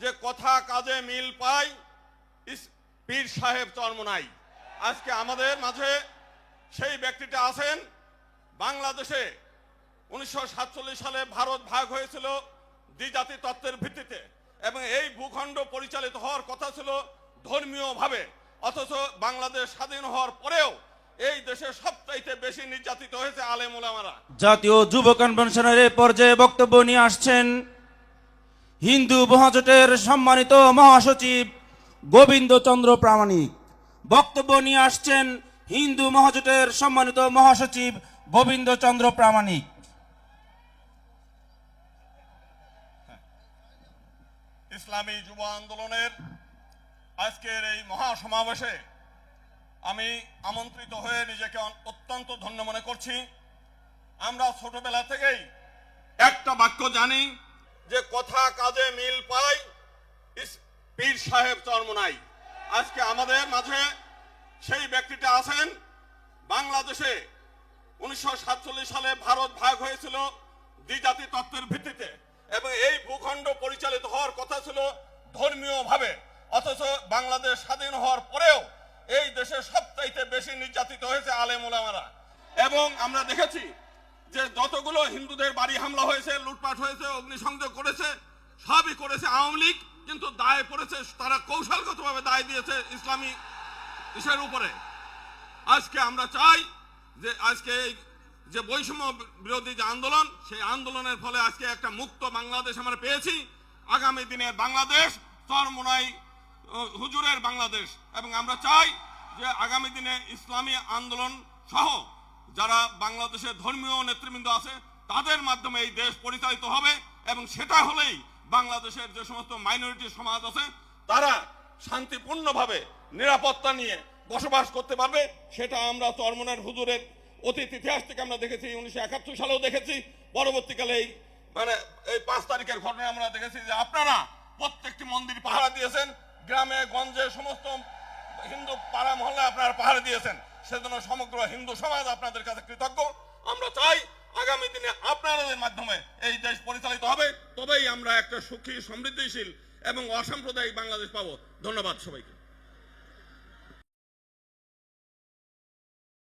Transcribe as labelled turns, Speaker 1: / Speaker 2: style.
Speaker 1: যে কথা কাজে মিল পাই পীর সাহেব চরমনাই আজকে আমাদের মাঝে সেই ব্যক্তিটা আছেন। বাংলাদেশে উনিশশো সাতচল্লিশ সালে ভারত ভাগ হয়েছিল দ্বিজাতি তত্ত্বের ভিত্তিতে এবং এই ভূখণ্ড পরিচালিত হওয়ার কথা ছিল ধর্মীয়ভাবে। অথচ বাংলাদেশ স্বাধীন হওয়ার পরেও এই দেশে সবচাইতে বেশি নির্যাতিত হয়েছে আলেম
Speaker 2: জাতীয় যুব কনভেনশনের পর্যায়ে বক্তব্য নিয়ে আসছেন হিন্দু মহাজোটের সম্মানিত মহাসচিব গোবিন্দ চন্দ্র প্রামাণিক। বক্তব্য নিয়ে আসছেন হিন্দু মহাজোটের সম্মানিত মহাসচিব গোবিন্দ চন্দ্র প্রামাণিক।
Speaker 1: ইসলামী যুব আন্দোলনের আজকের এই মহাসমাবেশে আমি আমন্ত্রিত হয়ে নিজেকে অত্যন্ত ধন্য মনে করছি। আমরা ছোটবেলা থেকেই একটা বাক্য জানি যে কথা কাজে মিল পাই পীর সাহেব চরমনাই আজকে আমাদের মাঝে সেই ব্যক্তিটা আছেন। বাংলাদেশে উনিশশো সাতচল্লিশ সালে ভারত ভাগ হয়েছিল দ্বিজাতি তত্ত্বের ভিত্তিতে এবং এই ভূখণ্ড পরিচালিত হওয়ার কথা ছিল ধর্মীয়ভাবে। অথচ বাংলাদেশ স্বাধীন হওয়ার পরেও এই দেশে সবচাইতে বেশি নির্যাতিত হয়েছে আলেম এবং আমরা দেখেছি যে যতগুলো হিন্দুদের বাড়ি হামলা হয়েছে, লুটপাট হয়েছে, অগ্নিসংযোগ করেছে, সবই করেছে আওয়ামী লীগ, কিন্তু দায় পড়েছে তারা কৌশলগতভাবে দায় দিয়েছে ইসলামী ইসের উপরে। আজকে আমরা চাই যে আজকে এই যে বৈষম্য বিরোধী যে আন্দোলন, সেই আন্দোলনের ফলে আজকে একটা মুক্ত বাংলাদেশ আমরা পেয়েছি। আগামী দিনে বাংলাদেশ চরমোনাই হুজুরের বাংলাদেশ। এবং আমরা চাই যে আগামী দিনে ইসলামী আন্দোলন সহ যারা বাংলাদেশের ধর্মীয় নেতৃবৃন্দ আছে, তাদের মাধ্যমে এই দেশ পরিচালিত হবে এবং সেটা হলেই বাংলাদেশের যে সমস্ত মাইনরিটি সমাজ আছে, তারা শান্তিপূর্ণভাবে নিরাপত্তা নিয়ে বসবাস করতে পারবে। সেটা আমরা চরমনের হুজুরের অতীত ইতিহাস থেকে আমরা দেখেছি, উনিশশো একাত্তর সালেও দেখেছি। পরবর্তীকালে এই মানে এই পাঁচ তারিখের ঘটনা আমরা দেখেছি যে আপনারা প্রত্যেকটি মন্দির পাহারা দিয়েছেন। গ্রামে, গঞ্জে, সমস্ত হিন্দু পাড়া মহল্লায় আপনারা পাহাড়ে দিয়েছেন, সেজন্য সমগ্র হিন্দু সমাজ আপনাদের কাছে কৃতজ্ঞ। আমরা চাই আগামী দিনে আপনাদের মাধ্যমে এই দেশ পরিচালিত হবে, তবেই আমরা একটা সুখী, সমৃদ্ধিশীল এবং অসাম্প্রদায়িক বাংলাদেশ পাবো। ধন্যবাদ সবাইকে।